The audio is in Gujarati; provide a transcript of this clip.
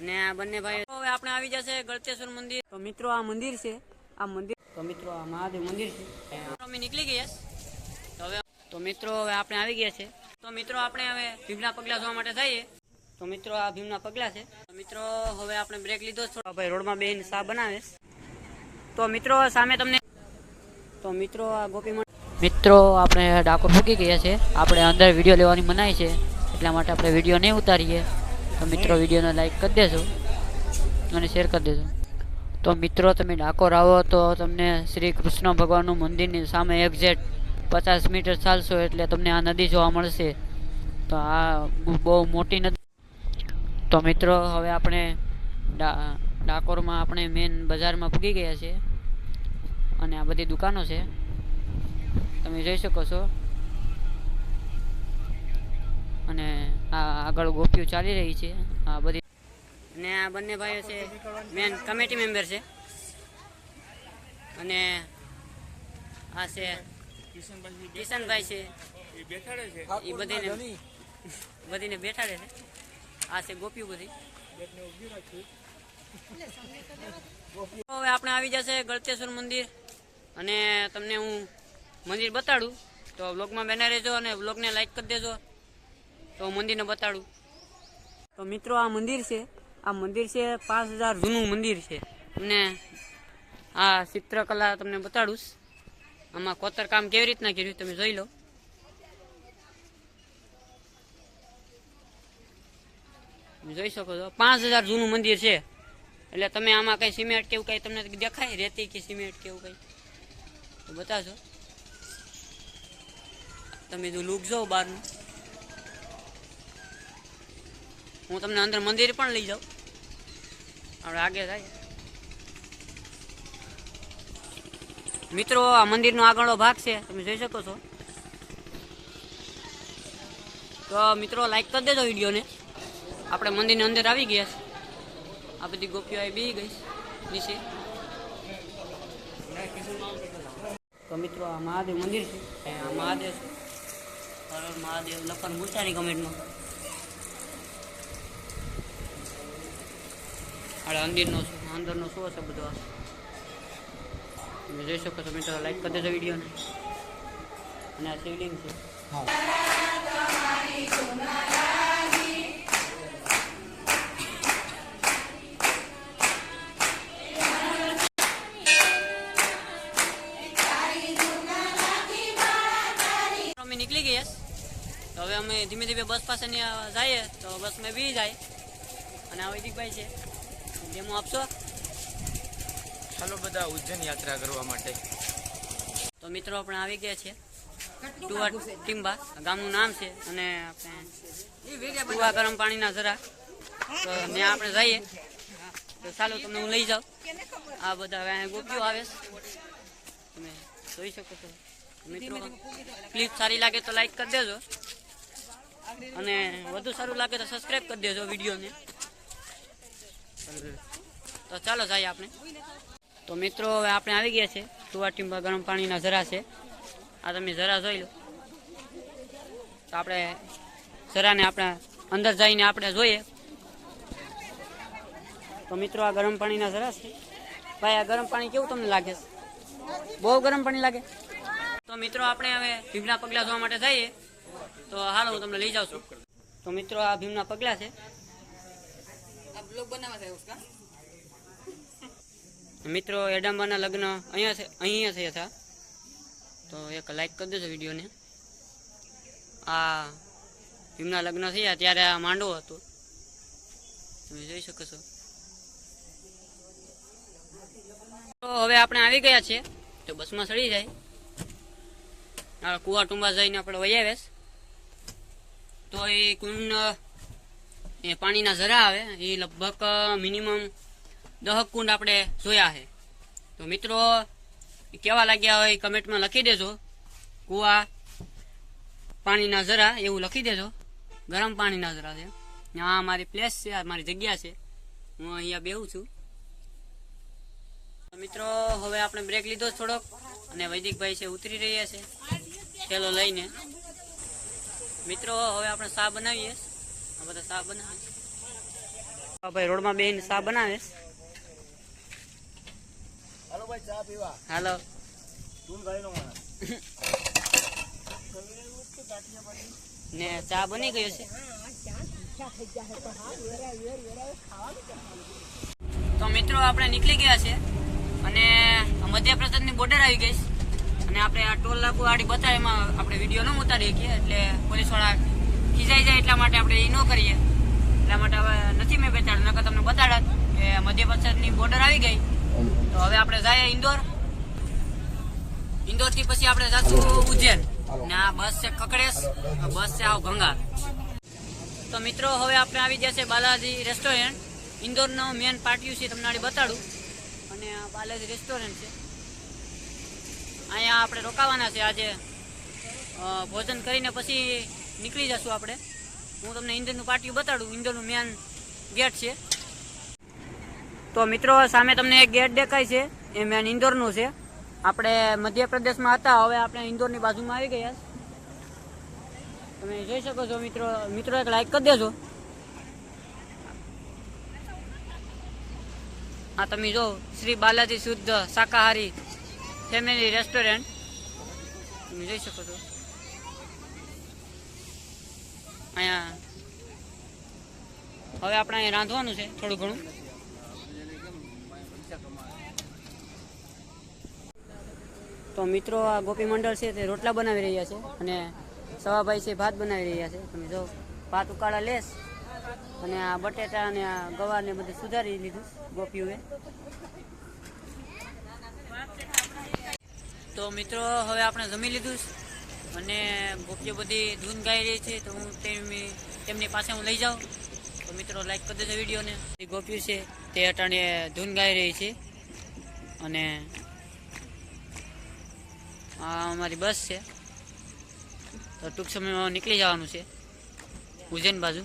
ને આ બંને ભાઈ હવે આપણે આવી જશે ગળતેશ્વર મંદિર. તો મિત્રો આ મંદિર છે. આ મંદિર તો મિત્રો આ મહાદેવ મંદિર છે. અમે નીકળી ગયા. તો હવે તો મિત્રો હવે આપણે આવી ગયા છે. તો મિત્રો આપણે હવે ભીમના પગલા જોવા માટે જઈએ. તો મિત્રો આ ભીમના પગલા છે. તો મિત્રો હવે આપણે બ્રેક લીધો છે. થોડો ભાઈ રોડમાં બેન સા બનાવે. તો મિત્રો સામે તમને તો મિત્રો આ ગોપી મિત્રો આપણે ડાકોર ફૂકી ગયા છે. આપણે અંદર વીડિયો લેવાની મનાઈ છે એટલા માટે આપણે વીડિયો નહીં ઉતારીએ. તો મિત્રો વિડીયોને લાઈક કરી દેજો અને શેર કરી દેજો. તો મિત્રો તમે ડાકોર આવો તો તમને શ્રી કૃષ્ણ ભગવાનનું મંદિરની સામે એક્ઝેક્ટ પચાસ મીટર ચાલશો એટલે તમને આ નદી જોવા મળશે. તો આ બહુ મોટી નદી. તો મિત્રો હવે આપણે ડાકોરમાં આપણે મેન બજારમાં પૂગી ગયા છે. અને આ બધી દુકાનો છે. તમે જોઈ શકો છો. અને આ આગળ ગોપીઓ ચાલી રહી છે. આ બધી અને આ બંને ભાઈઓ છે મેન કમિટી મેમ્બર છે. અને આ છે, કિશનભાઈ છે. એ બધીને બધીને બેઠાડે છે. આ છે ગોપીઓ બધી. હવે આપણે આવી જશે ગળતેશ્વર મંદિર. અને તમને હું મંદિર બતાડું, તો વ્લોગમાં બેના રહેજો અને વ્લોગને લાઈક કરી દેજો. તો મંદિરને બતાડું. તો મિત્રો, આ મંદિર છે. આ મંદિર છે પાંચ હજાર જૂનું મંદિર છે. અને આ ચિત્રકલા તમને બતાડું. આમાં કોતરકામ કેવી રીતના કર્યું તમે જોઈ લો. જોઈ શકો છો. પાંચ હજાર જૂનું મંદિર છે. એટલે તમે આમાં કઈ સિમેન્ટ કેવું કઈ તમને દેખાય? રેતી કે સિમેન્ટ કેવું કઈ? તો બતાવશો તમે જો લુક જાઓ બહારનું. હું તમને અંદર મંદિર પણ લઈ જાઉં. આપણે આગે થાય. મિત્રો, આ મંદિરનો આગળનો ભાગ છે, તમે જોઈ શકો છો. તો મિત્રો લાઈક કરી દેજો વિડીયોને. આપણે મંદિરની અંદર આવી ગયા છે. આ બધી ગોપીઓ આવી બી ગઈ નીચે. તો મિત્રો, આ મહાદેવ મંદિર છે. આ મહાદેવ છે. મહાદેવ લખવાનું ભૂલતા નહીં કમેન્ટમાં. આ અંદરનો અંદરનો શું હશે બધો તમે જોઈ શકો છો મિત્રો લાઈક કરી દેજો વિડીયોને. અને આ શિવલિંગ છે. અમે નીકળી ગયા. તો હવે અમે ધીમે ધીમે બસ પાસે ને જઈએ તો બસમાં બી જાય. અને આ વૈદિકભાઈ છે. ડેમો આપશો? ચાલો બધા ઉજ્જૈન યાત્રા કરવા માટે. તો મિત્રો આપણે આવી ગયા છે? ટુવા ટીમ્બા ગામનું નામ છે અને આપણે ટુવા ગરમ પાણીના જરા. તો ત્યાં આપણે જઈએ. તો ચાલો તમને હું લઈ જાઉં. આ બધા હવે અહીંયા ગોપીઓ આવે તમે જોઈ શકો છો. મિત્રો ક્લિપ સારી લાગે તો લાઈક કરી દેજો. અને વધુ સારું લાગે તો સબસ્ક્રાઈબ કરી દેજો વિડીયોને. તો ચાલો જઈએ આપણે. તો મિત્રો, હવે આપણે આવી ગયા છે. સુવાટીમાં ગરમ પાણીના ઝરા છે. આ તમે ઝરા જોઈ લો. તો આપણે ઝરાને આપણે અંદર જઈને આપણે જોઈએ. તો મિત્રો, આ ગરમ પાણીના ઝરા છે. ભાઈ, આ ગરમ પાણી કેવું તમને લાગે? બહુ ગરમ પાણી લાગે? તો મિત્રો, આપણે હવે ભીમના પગલા જોવા માટે જઈએ. તો હાલો હું તમને લઈ જાઉં છું. તો મિત્રો આ ભીમના પગલા છે. મિત્રો એડામ્બાના લગ્ન અહીંયા છે અહીંયા થયા હતા તો એક લાઈક કરી દેજો વિડીયોને. આ ભીમના લગ્ન થયા ત્યારે આ માંડવો હતો. તમે જોઈ શકો છો. તો હવે આપણે આવી ગયા છીએ. તો બસમાં ચડી જાય. કુવા ટુંબા જઈને આપણે છે. તો એ કુંડ, એ પાણીના ઝરા આવે, એ લગભગ મિનિમમ દહ કુંડ આપણે જોયા છે. તો મિત્રો કેવા લાગ્યા હોય કમેન્ટમાં લખી દેજો. કુવા, પાણીના ઝરા, એવું લખી દેજો. ગરમ પાણીના ઝરા છે. આ મારી પ્લેસ છે, આ મારી જગ્યા છે. હું અહીંયા બેહું છું. મિત્રો, હવે આપણે બ્રેક લીધો થોડોક. અને વૈદિકભાઈ છે, ઉતરી રહ્યા છે. થેલો લઈને. મિત્રો હવે આપણે શા બનાવીએ. આ બધા શા બનાવીએ હા ભાઈ રોડમાં બેન શા બનાવે હાલો ભાઈ ચા પીવા. હાલો. ને ચા બની ગયો છે તો મિત્રો આપણે નીકળી ગયા છે અને મધ્યપ્રદેશની બોર્ડર આવી ગઈ છે. અને આપણે આ ટોલ લાગુ આડી બતાવે એમાં આપણે વીડિયો ન ઉતારી શકીએ એટલે પોલીસવાળા ખીજાઈ જાય એટલા માટે આપણે એ ન કરીએ. એટલા માટે હવે નથી મેં બેતાડ્યું નકર તમને બતાડત કે મધ્યપ્રદેશની બોર્ડર આવી ગઈ. તો હવે આપણે જઈએ ઇન્દોર. ઇન્દોરથી પછી આપણે જશું ઉજ્જૈન. ને આ બસ છે કકડેશ બસ છે આવ ગંગા તો મિત્રો, હવે આપણે આવી જશે બાલાજી રેસ્ટોરન્ટ ઇન્દોરનો મેન પાટિયું છે તમને આડી બતાડું. અને બાલાજી રેસ્ટોરન્ટ છે. અહીંયા આપણે રોકાવાના છે આજે. ભોજન કરીને પછી નીકળી જશું આપણે. હું તમને ઇન્દોરનું પાટિયું બતાડું. ઇન્દોરનું મેન ગેટ છે. તો મિત્રો, સામે તમને એક ગેટ દેખાય છે. એ મેન ઇન્દોરનું છે. આપણે મધ્યપ્રદેશમાં હતા. હવે આપણે ઇન્દોરની બાજુમાં આવી ગયા તમે જોઈ શકો છો મિત્રો. મિત્રો, એક લાઈક કરી દેજો. હા તમે જો શ્રી બાલાજી શુદ્ધ, શાકાહારી ફેમિલી રેસ્ટોરન્ટ તમે જોઈ શકો છો અહીંયા હવે આપણે અહીંયા રાંધવાનું છે થોડું ઘણું તો મિત્રો, આ ગોપી મંડળ છે, તે રોટલા બનાવી રહ્યા છે અને સવાભાઈ છે, ભાત બનાવી રહ્યા છે. તમે જો ભાત ઉકાળા લેશ અને આ બટેટા અને આ ગવાર ને બધું સુધારી લીધું ગોપીઓએ. તો મિત્રો, હવે આપણે જમી લીધું. અને ગોપીઓ બધી ધૂન ગાઈ રહી છે, તો હું તેમની તેમની પાસે હું લઈ જાઉં. તો મિત્રો લાઈક કરી દેજો વિડીયોને. જે ગોપીઓ છે, તે અટાણે ધૂન ગાઈ રહી છે. અને આ અમારી બસ છે. તો ટૂંક સમયમાં નીકળી જવાનું છે. ઉજ્જૈન બાજુ.